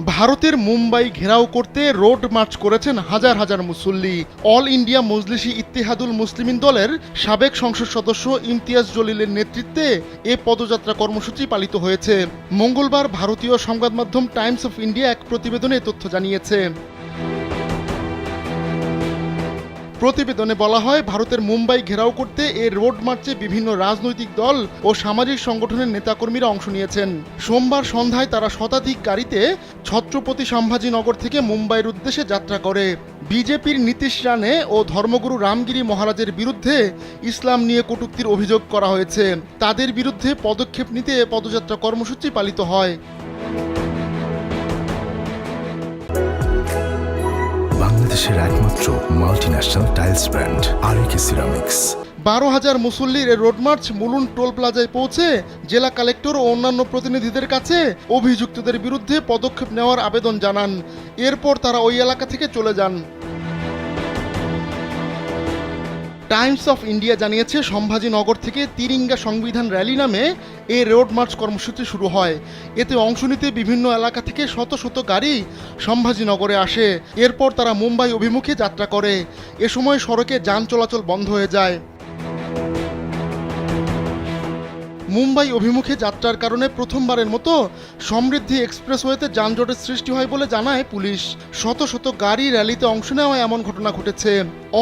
ভারতের মুম্বাই ঘেরাও করতে রোড মার্চ করেছেন হাজার হাজার মুসল্লি। অল ইন্ডিয়া মজলিসি ইত্তেহাদুল মুসলিমিন দলের সাবেক সংসদ সদস্য ইমতিয়াজ জলিলের নেতৃত্বে এ পদযাত্রা কর্মসূচি পালিত হয়েছে। মঙ্গলবার ভারতীয় সংবাদ মাধ্যম টাইমস অফ ইন্ডিয়া এক প্রতিবেদনে তথ্য জানিয়েছে। প্রতিবেদনে বলা হয়, ভারতের মুম্বাই ঘেরাও করতে এ রোড মার্চে বিভিন্ন রাজনৈতিক দল ও সামাজিক সংগঠনের নেতাকর্মীরা অংশ নিয়েছেন। সোমবার সন্ধ্যায় তারা শতাধিক গাড়িতে ছত্রপতি সম্ভাজিনগর থেকে মুম্বাইয়ের উদ্দেশ্যে যাত্রা করে। বিজেপির নীতিশ রানে ও ধর্মগুরু রামগিরি মহারাজের বিরুদ্ধে ইসলাম নিয়ে কটূক্তির অভিযোগ করা হয়েছে। তাদের বিরুদ্ধে পদক্ষেপ নিতে পদযাত্রা কর্মসূচি পালিত হয়। বাংলাদেশের একমাত্র multinational tiles brand RAK ceramics বারো হাজার মুসল্লির রোডমার্চ রোড মার্চ মুলুন টোল প্লাজায় পৌঁছে জেলা কালেক্টর ও অন্যান্য প্রতিনিধিদের কাছে অভিযুক্তদের বিরুদ্ধে পদক্ষেপ নেওয়ার আবেদন জানান। এরপর তারা ওই এলাকা থেকে চলে যান। টাইমস অফ ইন্ডিয়া জানিয়েছে, সম্ভাজিনগর থেকে তিরিঙ্গা সংবিধান র্যালি নামে এই রোড মার্চ কর্মসূচি শুরু হয়। এতে অংশ নিতে বিভিন্ন এলাকা থেকে শত শত গাড়ি সম্ভাজিনগরে আসে। এরপর তারা মুম্বাই অভিমুখে যাত্রা করে। এ সময় সড়কে যান চলাচল বন্ধ হয়ে যায়। মুম্বাই অভিমুখে যাত্রার কারণে প্রথমবারের মতো সমৃদ্ধি এক্সপ্রেসওয়েতে যানজটের সৃষ্টি হয় বলে জানায় পুলিশ। শত শত গাড়ি র্যালিতে অংশ নেওয়ায় এমন ঘটনা ঘটেছে।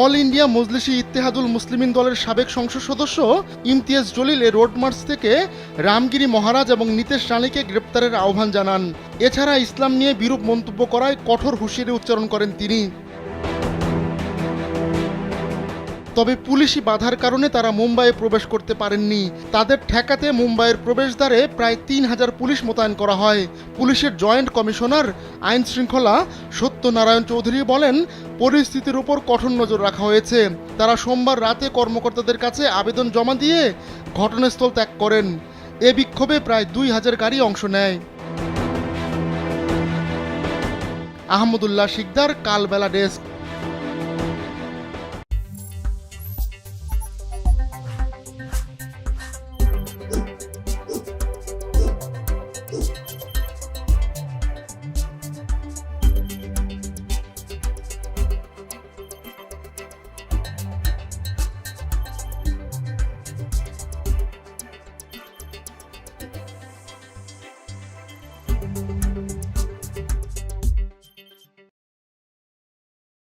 অল ইন্ডিয়া মজলিসি ইত্তেহাদুল মুসলিমিন দলের সাবেক সংসদ সদস্য ইমতিয়াজ জলিল এ রোড মার্চ থেকে রামগিরি মহারাজ এবং নীতেশ রানীকে গ্রেপ্তারের আহ্বান জানান। এছাড়া ইসলাম নিয়ে বিরূপ মন্তব্য করায় কঠোর হুঁশিয়ারি উচ্চারণ করেন তিনি। তবে পুলিশি বাধার কারণে তারা মুম্বাইয়ে প্রবেশ করতে পারেননি। তাদের ঠেকাতে মুম্বাইয়ের প্রবেশদ্বারে প্রায় তিন হাজার পুলিশ মোতায়েন করা হয়। পুলিশের জয়েন্ট কমিশনার আইন শৃঙ্খলা সত্যনারায়ণ চৌধুরী বলেন, পরিস্থিতির উপর কঠোর নজর রাখা হয়েছে। তারা সোমবার রাতে কর্মকর্তাদের কাছে আবেদন জমা দিয়ে ঘটনাস্থল ত্যাগ করেন। এ বিক্ষোভে প্রায় দুই হাজার গাড়ি অংশ নেয়। আহমদুল্লাহ শিকদার, কালবেলা ডেস্ক।